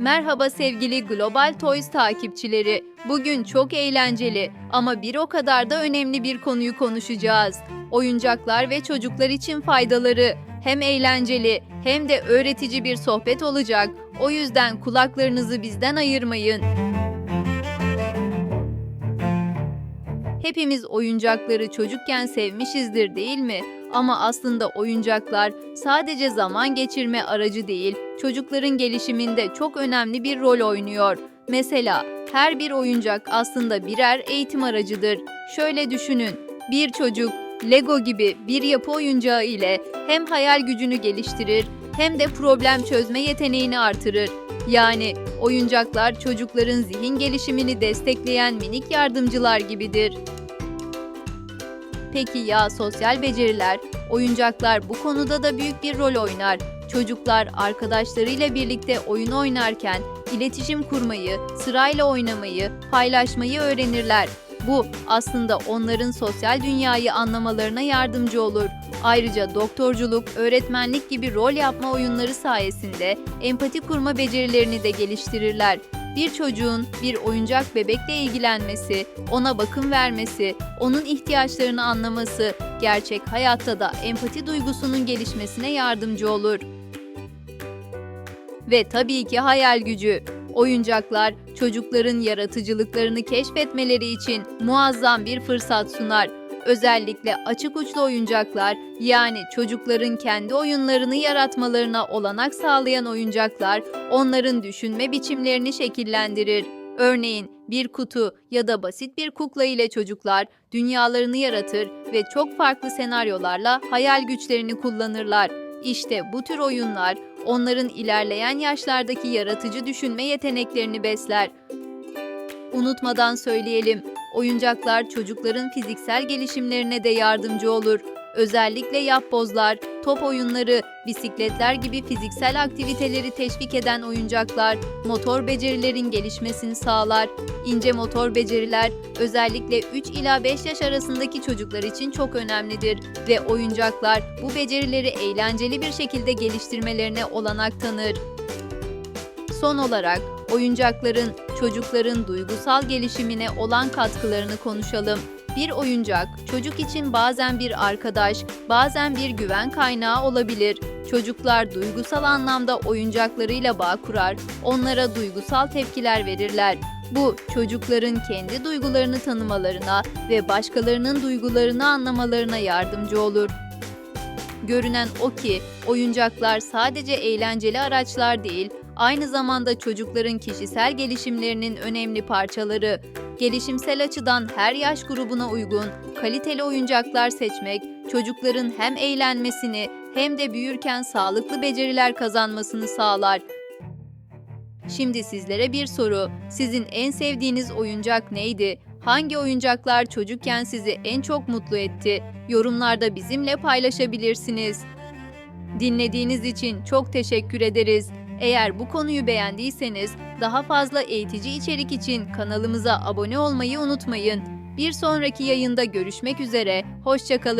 Merhaba sevgili Global Toys takipçileri. Bugün çok eğlenceli ama bir o kadar da önemli bir konuyu konuşacağız. Oyuncaklar ve çocuklar için faydaları. Hem eğlenceli hem de öğretici bir sohbet olacak. O yüzden kulaklarınızı bizden ayırmayın. Hepimiz oyuncakları çocukken sevmişizdir değil mi? Ama aslında oyuncaklar sadece zaman geçirme aracı değil, çocukların gelişiminde çok önemli bir rol oynuyor. Mesela her bir oyuncak aslında birer eğitim aracıdır. Şöyle düşünün, bir çocuk Lego gibi bir yapı oyuncağı ile hem hayal gücünü geliştirir hem de problem çözme yeteneğini artırır. Yani oyuncaklar çocukların zihin gelişimini destekleyen minik yardımcılar gibidir. Peki ya sosyal beceriler? Oyuncaklar bu konuda da büyük bir rol oynar. Çocuklar arkadaşlarıyla birlikte oyun oynarken iletişim kurmayı, sırayla oynamayı, paylaşmayı öğrenirler. Bu aslında onların sosyal dünyayı anlamalarına yardımcı olur. Ayrıca doktorculuk, öğretmenlik gibi rol yapma oyunları sayesinde empati kurma becerilerini de geliştirirler. Bir çocuğun bir oyuncak bebekle ilgilenmesi, ona bakım vermesi, onun ihtiyaçlarını anlaması gerçek hayatta da empati duygusunun gelişmesine yardımcı olur. Ve tabii ki hayal gücü. Oyuncaklar çocukların yaratıcılıklarını keşfetmeleri için muazzam bir fırsat sunar. Özellikle açık uçlu oyuncaklar yani çocukların kendi oyunlarını yaratmalarına olanak sağlayan oyuncaklar onların düşünme biçimlerini şekillendirir. Örneğin bir kutu ya da basit bir kukla ile çocuklar dünyalarını yaratır ve çok farklı senaryolarla hayal güçlerini kullanırlar. İşte bu tür oyunlar onların ilerleyen yaşlardaki yaratıcı düşünme yeteneklerini besler. Unutmadan söyleyelim, oyuncaklar çocukların fiziksel gelişimlerine de yardımcı olur. Özellikle yapbozlar, top oyunları, bisikletler gibi fiziksel aktiviteleri teşvik eden oyuncaklar motor becerilerin gelişmesini sağlar. İnce motor beceriler özellikle 3 ila 5 yaş arasındaki çocuklar için çok önemlidir ve oyuncaklar bu becerileri eğlenceli bir şekilde geliştirmelerine olanak tanır. Son olarak oyuncakların çocukların duygusal gelişimine olan katkılarını konuşalım. Bir oyuncak çocuk için bazen bir arkadaş, bazen bir güven kaynağı olabilir. Çocuklar duygusal anlamda oyuncaklarıyla bağ kurar, onlara duygusal tepkiler verirler. Bu çocukların kendi duygularını tanımalarına ve başkalarının duygularını anlamalarına yardımcı olur. Görünen o ki oyuncaklar sadece eğlenceli araçlar değil, aynı zamanda çocukların kişisel gelişimlerinin önemli parçaları. Gelişimsel açıdan her yaş grubuna uygun, kaliteli oyuncaklar seçmek, çocukların hem eğlenmesini hem de büyürken sağlıklı beceriler kazanmasını sağlar. Şimdi sizlere bir soru. Sizin en sevdiğiniz oyuncak neydi? Hangi oyuncaklar çocukken sizi en çok mutlu etti? Yorumlarda bizimle paylaşabilirsiniz. Dinlediğiniz için çok teşekkür ederiz. Eğer bu konuyu beğendiyseniz daha fazla eğitici içerik için kanalımıza abone olmayı unutmayın. Bir sonraki yayında görüşmek üzere, hoşçakalın.